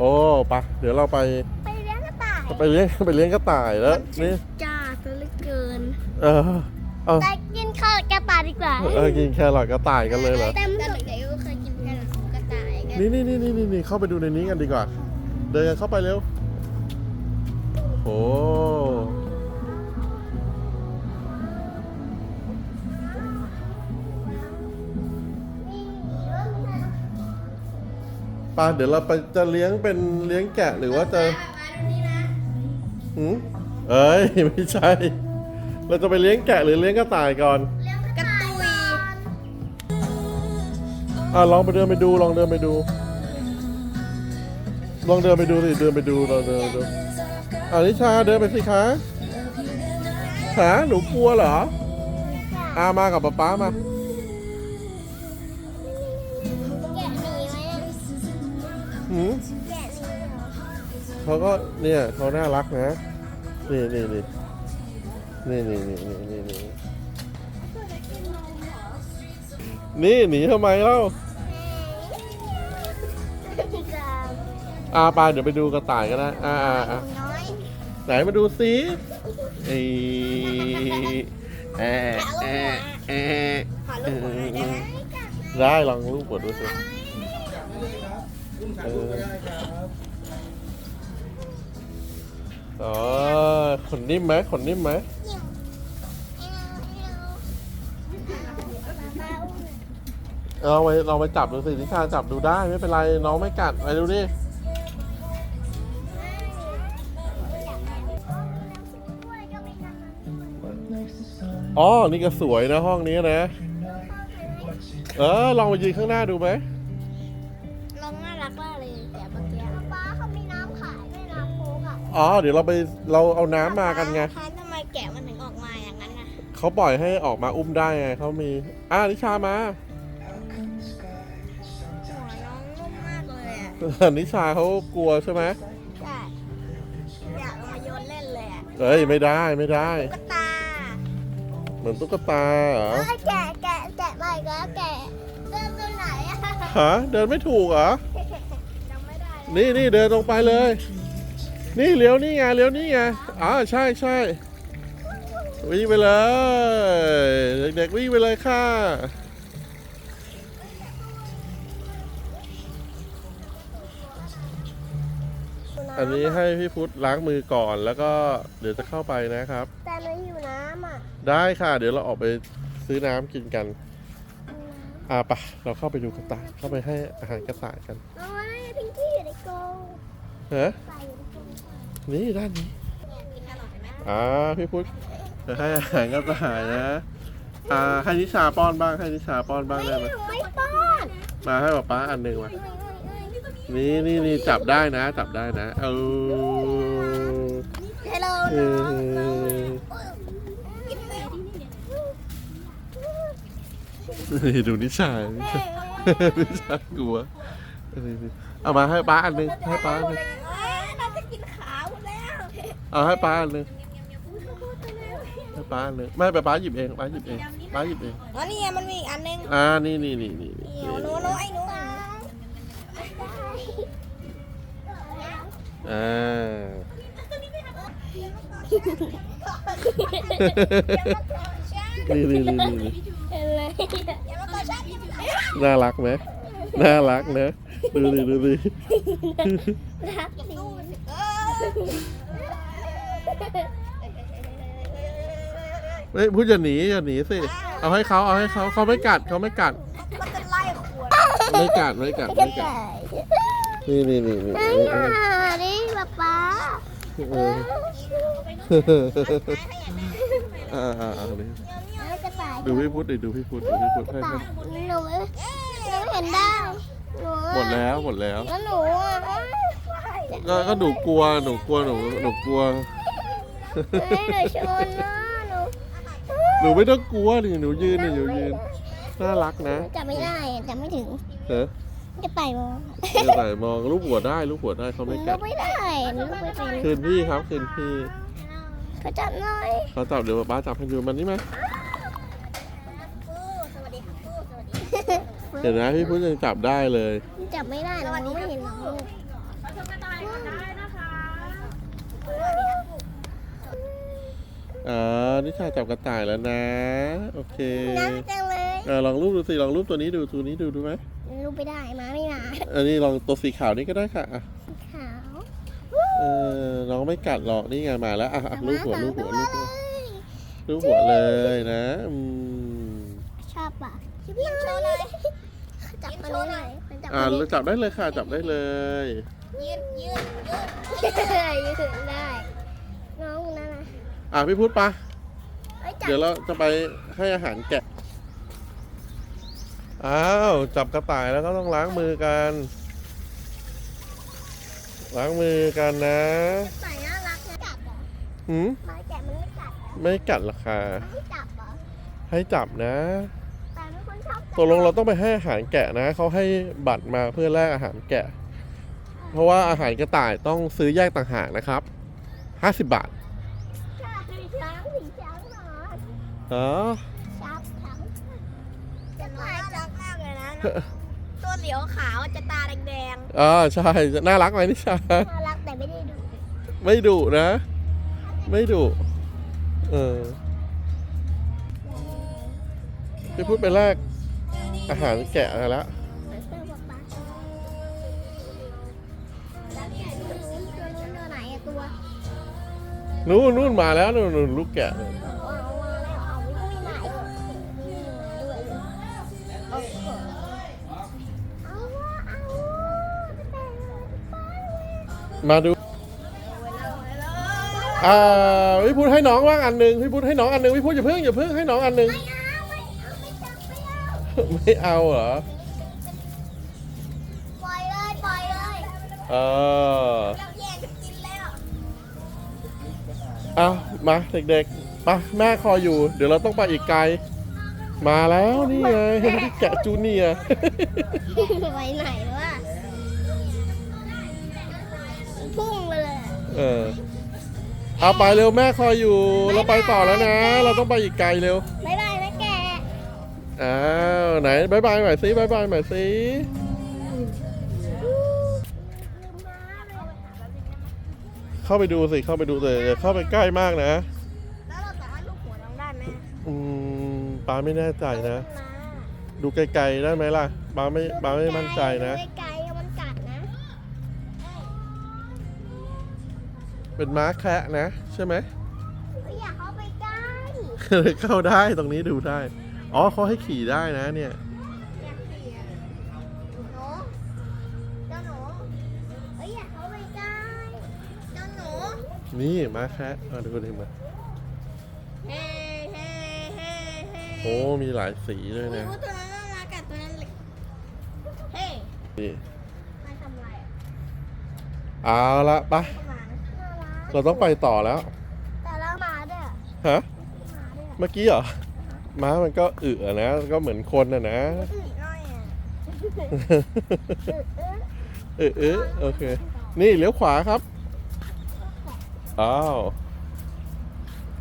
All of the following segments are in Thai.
โอ้ปะเดี๋ยวเราไปไปเลี้ยงกระต่ายไปเลี้ยงไปเลี้ยงกระต่ายแล้วนี่จ้าซะเหลือเกิน เออเอาไปกินข้าวกระต่ายดีกว่าเออกินแครอทกระต่ายกันเลยเหรอแต่เด็กๆก็เคยกินแค่กระต่ายกันนี่นี่นี่นี่นี่นี่เข้าไปดูในนี้กันดีกว่า เดินกันเข้าไปเร็วโอ้ ปาเดี๋ยวเราไปจะเลี้ยงเป็นเลี้ยงแกะหรือว่าจะมาดูนี่นะหืมเอ้ยไม่ใช่ เราจะไปเลี้ยงแกะหรือเลี้ยงกระต่ายก่อน เลี้ยงกระตุยอะลองไปเดินไปดูลองเดินไปดู ลองเดินไปดูสิเดินไปดูลองเดินไปดูอ่านิชาเดินไปสิคะขาหนูกลัวเหรออามากับป๊าป๊ามา หืมเขาก็เนี่ยเขาน่ารักนะนี่นี่นี่นี่นี่นี่นี่นี่นี่นี่หนีทำไมเล่าพี่กามอาเดี๋ยวไปดูกระต่ายกันนะอ่าอ่าอ่าน้อยไหนมาดูสิไอแอะแอะแอะขอลูกหัวหน่อยได้ลองรูปกดดูสิ เอออ๋อขนนิ่มไหมขนนิ่มไหมเอาไปลองไปจับดูสินิชาจับดูได้ไม่เป็นไรน้องไม่กัดไปดูดิอ๋อ นี่ก็สวยนะห้องนี้นะ เออ ลองไปยืนข้างหน้าดูไหม อะอ๋อ เดี๋ยวเราไปเราเอาน้ำมากันไงคะทำไมแกะมันถึงออกมาอย่างนั้นนะเขาปล่อยให้ออกมาอุ้มได้ไงเขามีอ่านิชามา หัวน้องนุ่มมากเลยอะนิชาเขากลัวใช่ไหมใช่อยากเอามาโยนเล่นเลยอะเอ้ยไม่ได้ไม่ได้ ตุ๊กตาเหมือนตุ๊กตาเหรอเอ้ยแกะแกะแกะไปแล้วแกะเดินตัวไหนอะฮะเดินไม่ถูกเหรอ จำไม่ได้แล้วนี่นี่เดินตรงไปเลย นี่เลี้ยวนี่ไงเลี้ยวนี่ไงอ๋อใช่ใช่วิ่งไปเลยเด็กๆวิ่งไปเลยค่ะอันนี้ให้พี่พุทธล้างมือก่อนแล้วก็เดี๋ยวจะเข้าไปนะครับ แต่มันอยู่น้ำอะ ได้ค่ะ เดี๋ยวเราออกไปซื้อน้ำกินกัน อ่าปะเราเข้าไปดูกระต่ายเข้าไปให้อาหารกระต่ายกันโอ้ยพิงกี้อยู่ในกรงฮะใส่อยู่ในกรงใส่นี่ด้านนี้เนี่ยกินอร่อยไหมอ่าพี่พุทธจะให้อาหารกระต่ายนะอ่าให้นิชาป้อนบ้างให้นิชาป้อนบ้างได้ไหมหนูไม่ป้อนมาให้ป๊าป๊าอันหนึ่งมานี่นี่นี่จับได้นะจับได้นะเออฮัลโหลเอน้องอนี่ดูนิชานิชานิชากลัวเออเอามาให้ป้าอันหนึ่งให้ป้าอันหนึ่ง เอ้ยเราจะกินขาหมดแล้ว เอาให้ป้าอันหนึ่งให้ป้าอันหนึ่งไม่ไปป้าหยิบเองป้าหยิบเองป้าหยิบเองอ๋อนี่ไงมันมีอีกอันนึงอ่านี่นี่นี่นี่นี่หนูหนูหนูไอ้หนูอ่า นี่นี่นี่นี่นี่อะไรน่ารักไหมน่ารักนะดูดิดูดิ รักสิ เฮ้ยพูดอย่าหนีอย่าหนีสิ เอาให้เขาเอาให้เขาเขาไม่กัดเขาไม่กัด มันจะไล่ขวดไม่กัดไม่กัดไม่กัดนี่นี่นี่นี่ไอ้ห่านี่ป๊าป๊าเอออ่าอ่าอ่านี่จะตายดูพี่พุทธดิดูพี่พุทธดูพี่พุทธให้ตาให้ยหนูไม่หนูเห็นได้หนูหมดแล้วหมดแล้วแล้วหนูอะก็ก็หนูกลัวหนูกลัวหนูหนูกลัว ไม่หนูชนนะ หนูหนูไม่ต้องกลัวดิหนูยืนดิหนูยืนน่ารักนะจับไม่ได้จับไม่ถึงเออจะไปมองเดี๋ยวใส่มองลูกหัวได้ลูกหัวได้เขาไม่ลูกัดกไม่ได้ลูกไม่เป็นคืนพี่ครับคืนพี่เขาจับหน่อยเขาจับเดี๋ยวป้าจับให้ดูมันนี่ไหมสวัสดีค่ะสวัสดีเห็นไหมพี่พุทธยังจับได้เลย จับไม่ได้หนูไม่เห็นน้อง อ๋อนิชาจับกระต่ายแล้วนะ โอเคน่ารักจังเลยเออลองรูปดูสิ ลองรูปตัวนี้ดูตัวนี้ดูดูไหมรูปไม่ได้มาไม่มาอันนี้ลองตัวสีขาวนี่ก็ได้ค่ะอะขาวเออน้องไม่กัดหรอกนี่ไงมาแล้วอะอะรูปหัวรูปหัวรูปหัวเลยรูปหัวเลยนะอืมชอบอะยิ้มโชว์หน่อยจับมันหน่อยมันจับอ่ามันจับได้เลยค่ะจับได้เลย ยืดยืดยืดยืดได้น้องนั่นนะ อะพี่พุทธปะเอ้ยจับเดี๋ยวเราจะไปให้อาหารแกะ อ้าว จับกระต่ายแล้วก็ต้องล้างมือกัน ล้างมือกันนะใส่น่ารักนะจับเหรอหืมไม้แกะมันไม่กัดเหรอไม่กัดหรอกค่ะไม่จับเหรอให้จับนะแต่เป็นคนชอบตกลงเราต้องไปให้อาหารแกะนะ เขาให้บัตรมาเพื่อแลกอาหารแกะ เพราะว่าอาหารกระต่ายต้องซื้อแยกต่างหากนะครับ 50 บาท ใช่ช้างสีช้างหน่อย อ๋อช้างช้างจะน่ารักมากเลยนะ ตัวเหลียวขาวจะตาแดงอ่าใช่น่ารักไหมนิชาๆน่ารักแต่ไม่ได้ดูไม่ดุนะ ไม่ดุเออพี่พูดไปแรก อาหารแกะอะไรละเหมือนเสื้อป๊าป๊าแล้วเนี่ยดูนู้นตัวนู้นตัวไหนอะตัว นู่นนู่นมาแล้วนู่นนู่นลูกแกะเอ มาดูอ่าพี่พูดให้น้องว่างอันหนึ่งพี่พูดให้น้องอันหนึ่งพี่พูดอย่าเพิ่งอย่าเพิ่งให้น้องอันหนึ่งไม่เอาไม่เอาไม่จับไม่เอาไม่เอาเหรอปล่อยเลยปล่อยเลยเออเราแย่งกันกินแล้วเอามาเด็กๆไปแม่คอยอยู่ เดี๋ยวเราต้องไปอีกไกล มาแล้วนี่ไงแกะจูเนียร์ ไปไหนวะ พุ่งไปเลยเออเอาไปเร็วแม่คอยอยู่ เราไปต่อแล้วนะ เราต้องไปอีกไกลเร็วบ๊ายบายนะแกอ้าวไหนบายบายหน่อยสิบายบายหน่อยสิเข้าไปดูสิเข้าไปดูเลยอย่าเข้าไปใกล้มากนะ แล้วเราสามารถลูกหัวน้องได้ไหมอืมป้าไม่แน่ใจนะ ดูไกลๆได้ไหมล่ะป้าไม่ป้าไม่มั่นใจนะไเป็นม้าแคะนะ ใช่ไหมไม่อยากเข้าไปใกล้เข้าได้ตรงนี้ดูได้ อ๋อเขาให้ขี่ได้นะเนี่ย อยากขี่อะหนูเจ้าหนูเอ้ยอยากเข้าไปใกล้เจ้าหนู นี่ม้าแคะมาดูดิมาเฮ้เฮ้เฮ้เฮ้โอ้มีหลายสีด้วยอุ๊ยนะอุ๊ยตัวนั้นน่ารักอะตัวนั้นเล็กเฮ้นี่มาทำอะไรอะเอาละไปะ เข้ามาน่ารักเราต้องไปต่อแล้ว แต่ละมาด้วยอะฮะมาด้วยอะเมื่อกี้เหรอ ม้ามันก็อึอะนะ ก็เหมือนคนนะนะ อึน้อยอะอึอึเออเออโอเค นี่เลี้ยวขวาครับ อ้าว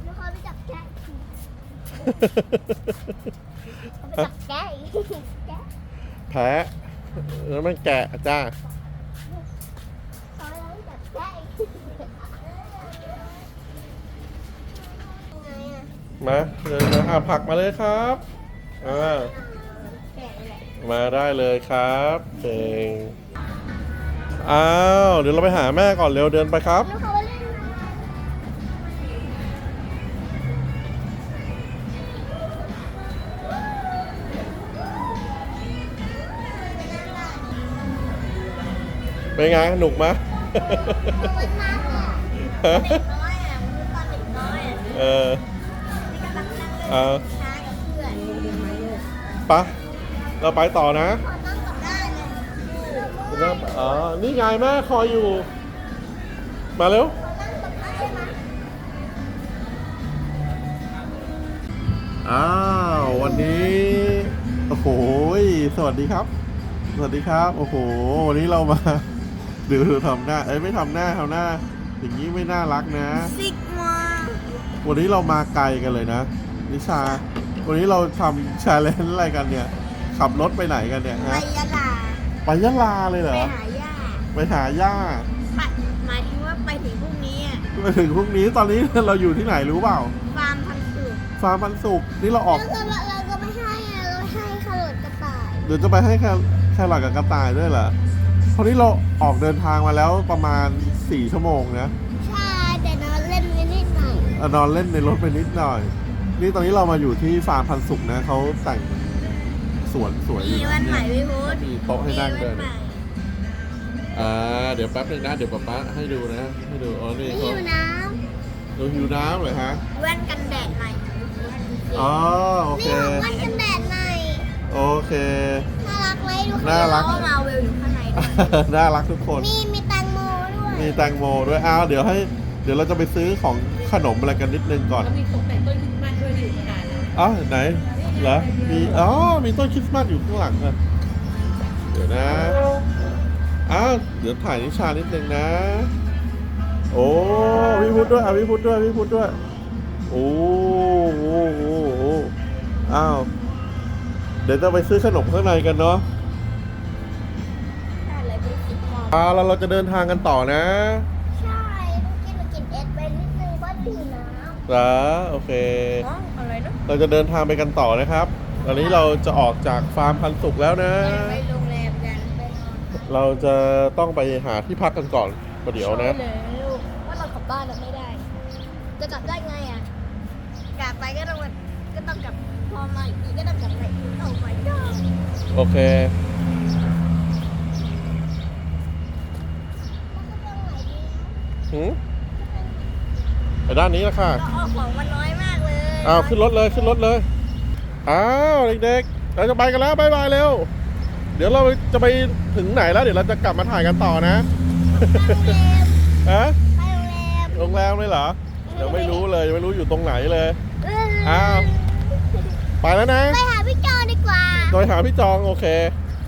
แล้วเขาไปจับแกะขี่เขาไปจับแกะอีกแกะแพ้แล้วมันแกะจ้าเขาไปจับแกะอีกไงอะ มาเดินมาอะผลักมาเลยครับอ่าแกะเลยมาได้เลยครับเก่งอ้าวเดี๋ยวเราไปหาแม่ก่อนเร็วเดินไปครับแล้วเขาไปเล่นน้ำเป็นไงหนุกไหมมันมากเลยอะเด็กน้อยอ เล่นเออช้ากับเพื่อนไปะเราไปต่อนะพอนั่งกับได้เลยเริ่มอ๋อนี่ไงแม่คอยอยู่ มาเร็วพอนั่งกับได้ไหมอ้าว วันนี้ โอ้โหยสวัสดีครับ สวัสดีครับ โอ้โห วันนี้เรามา ดูดูทำหน้า เอ้ยไม่ทำหน้าทำหน้า อย่างนี้ไม่น่ารักนะ ซิกมาวันนี้เรามาไกลกันเลยนะ นิชา วันนี้เราทำชาเลนจ์อะไรกันเนี่ย ขับรถไปไหนกันเนี่ยไปฮะยะลาไปยะลาเลยเหรไปอ หาย่าไปหาย่าไปหมายถึงว่าไปถึงพรุ่งนี้อะไปถึงพรุ่งนี้ตอนนี้เราอยู่ที่ไหนรู้เปล่าไปฟาร์มพันสุกนี่เราออกแล้วก็เราก็ไม่ให้อะเราให้ขลดกระต่ายเดี๋ยวจะไปให้แคแครอทกับกระต่ายด้วยเหรอเพราะนี่เราออกเดินทางมาแล้วประมาณ 4 ชั่วโมงนะ ใช่แต่นอนเล่นนิดนิดหน่อย เอ่อนอนเล่นในรถไปนิดหน่อย นี่ตอนนี้เรามาอยู่ที่ฟาร์มพันสุกนะเขาแต่งสวนสวยอมียู่วันใหม่พี่พุธมีโต๊ะให้นั่งด้วยมีวันะใหม่อ่าเดี๋ยวแป๊บนึงนะเดี๋ยวป๊าป๊าให้ดูนะให้ดูอ๋อนี่ไม่เขาอยู่น้ดูหิวน้ำเหรอฮะแว่นกันแดดใหม่อ๋อโอำเค นี่ของวันกันแดดใหม่โอเค น่ารักไหมดูน่ารักเพราะว่ามาเวลอยู่ข้างในด้วยน่ารักทุกคน มีมีแตงโมด้วยมีแตงโมด้วยอ้าวเดี๋ยวให้ เดี๋ยวเราจะไปซื้อของขนมอะไรกันนิดนึงก่อน แล้วมีตกแต่งต้นคริสต์ อ๋อไหนเหรอมีอ๋อมีต้นคริสต์มาสอยู่ข้างหลังอะเดี๋ยวนะอ้าวเดี๋ยวถ่ายนิชานิดนึงนะ โอ้พี่พุทธด้วยอะพี่พุทธด้วยพี่พุทธด้วย โอ้โหโอ้โหอ้าวเดี๋ยวจะไปซื้อขนมข้างในกันเนาะได้เลยเป็นสีทองอ่าแล้วเราจะเดินทางกันต่อนะใช่เมื่อกี้หนูกินเอสไปนิดนึงว่าดื่มน้เหรอโอเคน้องอะไร เนาะเราจะเดินทางไปกันต่อนะครับ ตอนนี้เราจะออกจากฟาร์มพันสุกแล้วนะ ไปโรงแรมกันไปนอนเราจะต้องไปหาที่พักกันก่อนประเดี๋ยวนะใช่แล้วว่าเรากลับบ้านเราไม่ได้ จะกลับได้ไงอะ กลับไปก็ต้องมาก็ต้องกลับพอมาอีกทีก็ต้องกลับไปอีกโอ้ my god โอเคำแล้วก็ตรงไหนดีหืมไปด้านนี้ละค่ะก็เอาของมันน้อยมากเลย อ้าวขึ้นรถเลยขึ้นรถเลยอ้าวเด็กๆเราจะไปกันแล้วบายบายเร็วเดี๋ยวเราจะไปถึงไหนแล้ว เดี๋ยวเราจะกลับมาถ่ายกันต่อนะไปโรงแรมฮะไปโรงแรมโรงแรมเลยเหรอยังไม่รู้เลยยังไม่รู้อยู่ตรงไหนเลยอ้าวไปแล้วนะไปหาพี่จอดีกว่าโดยหาพี่จองโอเค